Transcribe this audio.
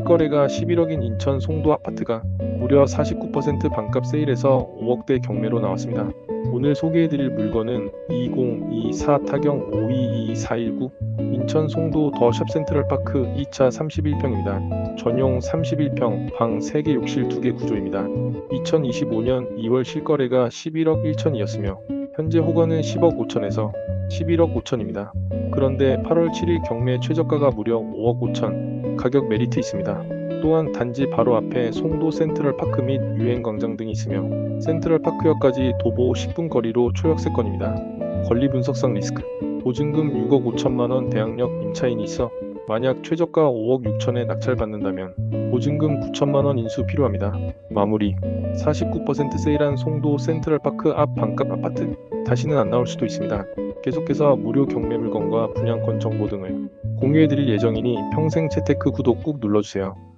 실거래가 11억인 인천 송도 아파트가 무려 49% 반값 세일해서 5억대 경매로 나왔습니다. 오늘 소개해드릴 물건은 2024 타경 522419 인천 송도 더 샵 센트럴파크 2차 31평입니다. 전용 31평, 방 3개 욕실 2개 구조입니다. 2025년 2월 실거래가 11억 1천이었으며 현재 호가는 10억 5천에서 11억 5천입니다. 그런데 8월 7일 경매 최저가가 무려 5억 5천, 가격 메리트 있습니다. 또한 단지 바로 앞에 송도 센트럴 파크 및 유엔 광장 등이 있으며 센트럴 파크역까지 도보 10분 거리로 초역세권입니다. 권리 분석상 리스크 보증금 6억 5천만 원 대항력 임차인이 있어 만약 최저가 5억 6천에 낙찰받는다면 보증금 9천만 원 인수 필요합니다. 마무리 49% 세일한 송도 센트럴파크 앞 반값 아파트 다시는 안 나올 수도 있습니다. 계속해서 무료 경매 물건과 분양권 정보 등을 공유해드릴 예정이니 평생 채테크 구독 꾹 눌러주세요.